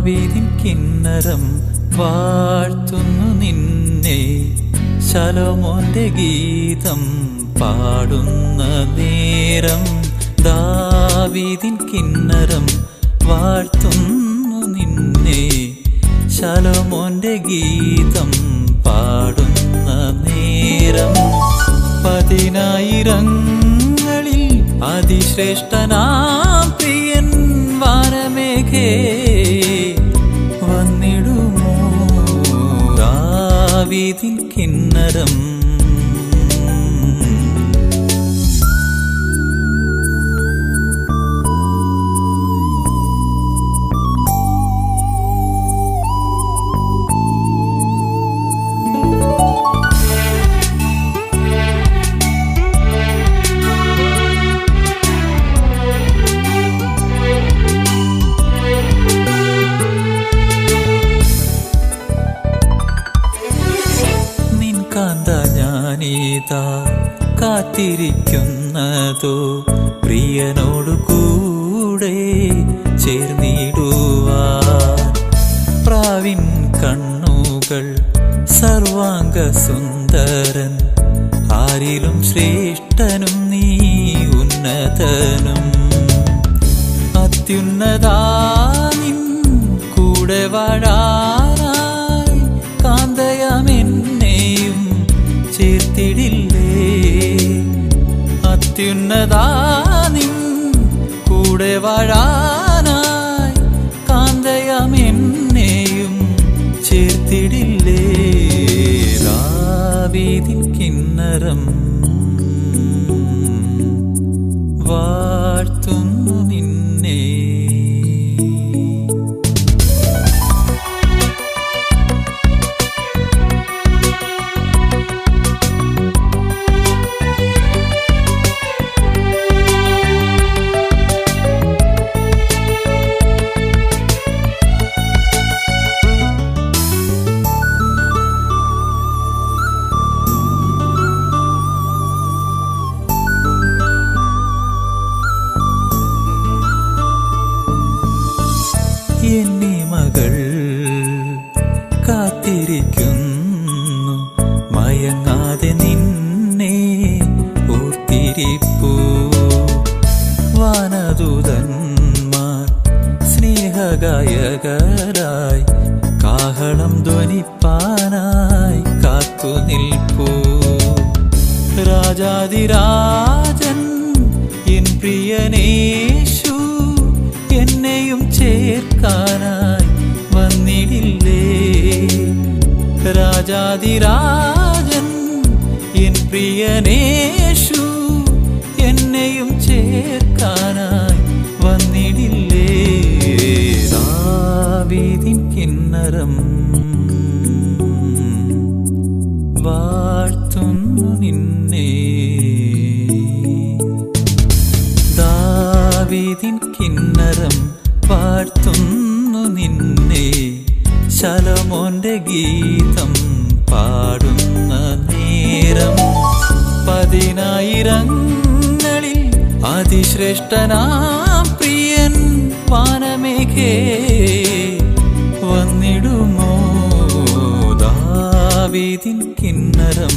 ദാവീദിൻ കിന്നരം വാഴ്ത്തുന്നു നിന്നെ. ശലോമോന്റെ ഗീതം പാടുന്ന നേരം ദാവീദിൻ കിന്നരം വാഴ്ത്തുന്നു നിന്നെ. ശലോമോന്റെ ഗീതം പാടുന്ന നേരം പതിനായിരങ്ങളിൽ അതിശ്രേഷ്ഠനാ പ്രിയൻ വാനമേഘേ. ദാവീദിൻ കിന്നരം ഞാനീതാ കാത്തിരിക്കുന്നതോ പ്രിയനോടു കൂടെ ചേർന്നിടുവാൻ. പ്രാവിൻ കണ്ണുകൾ സർവാംഗ സുന്ദരൻ ആരിലും ശ്രേഷ്ഠനും നീ ഉന്നതനും. അത്യുന്നതാനിൻ കൂടെ വാഴാനായി അത്യുന്നതാനിൻ കൂടെ വാഴാനായി കാന്തയമെന്നെയും ചേർത്തിടില്ലേ? ദാവീദിൻ കിന്നരം വാഴ്ത്തുന്നു നിന്നെ കാത്തിരിക്കുന്നു. മയങ്ങാതെ നിന്നെ ഓർത്തിരിപ്പൂ. വാനദൂതന്മാർ സ്നേഹഗായകരായി കാഹളം ധ്വനിപ്പാനായി കാത്തു നിൽപ്പൂ. രാജാതിരാജൻ എൻ പ്രിയനേശു എന്നെയും ചേർക്കാനായി രാജാതിരാജൻ എൻ പ്രിയനേഷു എന്നെയും ചേർക്കാനായി വന്നിടില്ലേ? ദാവീദിൻ കിന്നരം വാഴ്ത്തുന്നു നിന്നെ. ദാവീദിൻ കിന്നരം വാഴ്ത്തുന്നു നിന്നെ. ശലമോന്റെ ഗീതം പാടുന്ന നേരം പതിനായിരങ്ങളിൽ അതിശ്രേഷ്ഠനാം പ്രിയൻ വാനമേഘേ വന്നിടുമോ ദാവീതിൻ കിന്നരം?